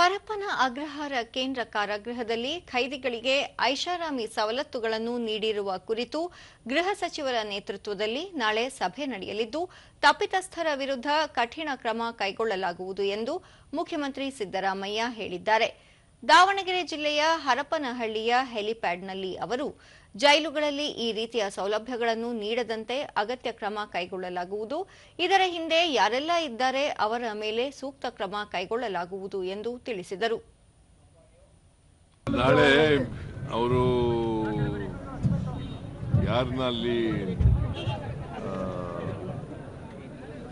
ಪರಪ್ಪನ ಅಗ್ರಹಾರ ಕೇಂದ್ರ ಕಾರಾಗೃಹದಲ್ಲಿ ಖೈದಿಗಳಿಗೆ ಐಷಾರಾಮಿ ಸವಲತ್ತುಗಳನ್ನು ನೀಡಿರುವ ಕುರಿತು ಗೃಹ ಸಚಿವರ ನೇತೃತ್ವದಲ್ಲಿ ನಾಳೆ ಸಭೆ ನಡೆಯಲಿದ್ದು, ತಪ್ಪಿತಸ್ಥರ ವಿರುದ್ಧ ಕಠಿಣ ಕ್ರಮ ಕೈಗೊಳ್ಳಲಾಗುವುದು ಎಂದು ಮುಖ್ಯಮಂತ್ರಿ ಸಿದ್ದರಾಮಯ್ಯ ಹೇಳಿದ್ದಾರೆ. ದಾವಣಗೆರೆ ಜಿಲ್ಲೆಯ ಹರಪನಹಳ್ಳಿಯ ಹೆಲಿಪ್ಯಾಡ್ನಲ್ಲಿ ಅವರು ಜೈಲುಗಳಲ್ಲಿ ಈ ರೀತಿಯ ಸೌಲಭ್ಯಗಳನ್ನು ನೀಡದಂತೆ ಅಗತ್ಯ ಕ್ರಮ ಕೈಗೊಳ್ಳಲಾಗುವುದು. ಇದರ ಹಿಂದೆ ಯಾರೆಲ್ಲ ಇದ್ದಾರೆ ಅವರ ಮೇಲೆ ಸೂಕ್ತ ಕ್ರಮ ಕೈಗೊಳ್ಳಲಾಗುವುದು ಎಂದು ತಿಳಿಸಿದರು. ನಾಳೆ ಅವರು ಯಾರನ್ನ ಅಲ್ಲಿ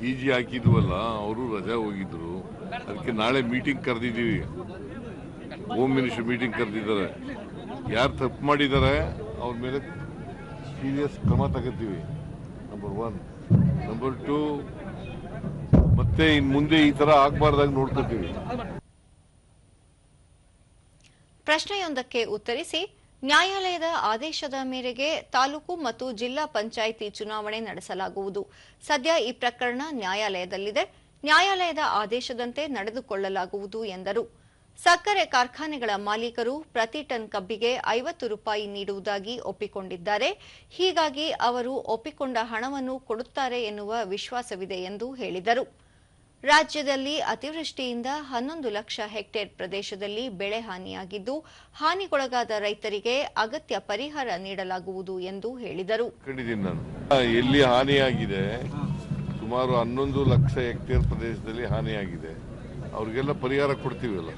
ಈಜಿ ಹಾಕಿದ್ವಲ್ಲ, ಅವರು ರಜಾ ಹೋಗಿದ್ರು. ಅದಕ್ಕೆ ನಾಳೆ ಮೀಟಿಂಗ್ ಕರೆದಿದ್ದೀವಿ. ಹೋಮ್ ಮಿನಿಸ್ಟರ್ ಮೀಟಿಂಗ್ ಕರೆದಿದ್ದಾರೆ. ಯಾರು ತಪ್ಪು ಮಾಡಿದ್ದಾರೆ, ಅವ್ರ ಮೇಲೆ ಸೀರಿಯಸ್ ಕ್ರಮ ತಗೋತೀವಿ. ನಂಬರ್ ಒನ್ ನಂಬರ್ ಟು ಮತ್ತೆ ಇನ್ ಮುಂದೆ ಈ ತರ ಆಗ್ಬಾರ್ದಾಗ ನೋಡ್ಕೋತೀವಿ. ಪ್ರಶ್ನೆಯೊಂದಕ್ಕೆ ಉತ್ತರಿಸಿ, ನ್ಯಾಯಾಲಯದ ಆದೇಶದ ಮೇರೆಗೆ ತಾಲೂಕು ಮತ್ತು ಜಿಲ್ಲಾ ಪಂಚಾಯಿತಿ ಚುನಾವಣೆ ನಡೆಸಲಾಗುವುದು. ಸದ್ಯ ಈ ಪ್ರಕರಣ ನ್ಯಾಯಾಲಯದಲ್ಲಿದೆ. ನ್ಯಾಯಾಲಯದ ಆದೇಶದಂತೆ ನಡೆದುಕೊಳ್ಳಲಾಗುವುದು ಎಂದರು. ಸಕ್ಕರೆ ಕಾರ್ಖಾನೆಗಳ ಮಾಲೀಕರು ಪ್ರತಿ ಟನ್ ಕಬ್ಬಿಗೆ ಐವತ್ತು ರೂಪಾಯಿ ನೀಡುವುದಾಗಿ ಒಪ್ಪಿಕೊಂಡಿದ್ದಾರೆ. ಹೀಗಾಗಿ ಅವರು ಒಪ್ಪಿಕೊಂಡ ಹಣವನ್ನು ಕೊಡುತ್ತಾರೆ ಎನ್ನುವ ವಿಶ್ವಾಸವಿದೆ ಎಂದು ಹೇಳಿದರು. ರಾಜ್ಯದಲ್ಲಿ ಅತಿವೃಷ್ಟಿಯಿಂದ ಹನ್ನೊಂದು ಲಕ್ಷ ಹೆಕ್ಟೇರ್ ಪ್ರದೇಶದಲ್ಲಿ ಬೆಳೆ ಹಾನಿಯಾಗಿದ್ದು, ಹಾನಿಗೊಳಗಾದ ರೈತರಿಗೆ ಅಗತ್ಯ ಪರಿಹಾರ ನೀಡಲಾಗುವುದು ಎಂದು ಹೇಳಿದರು. ಎಲ್ಲಿ ಹಾನಿಯಾಗಿದೆ? ಸುಮಾರು ಹನ್ನೊಂದು ಲಕ್ಷ ಹೆಕ್ಟೇರ್ ಪ್ರದೇಶದಲ್ಲಿ ಹಾನಿಯಾಗಿದೆ. ಅವರಿಗೆಲ್ಲ ಪರಿಹಾರ ಕೊಡ್ತೀವಲ್ಲ?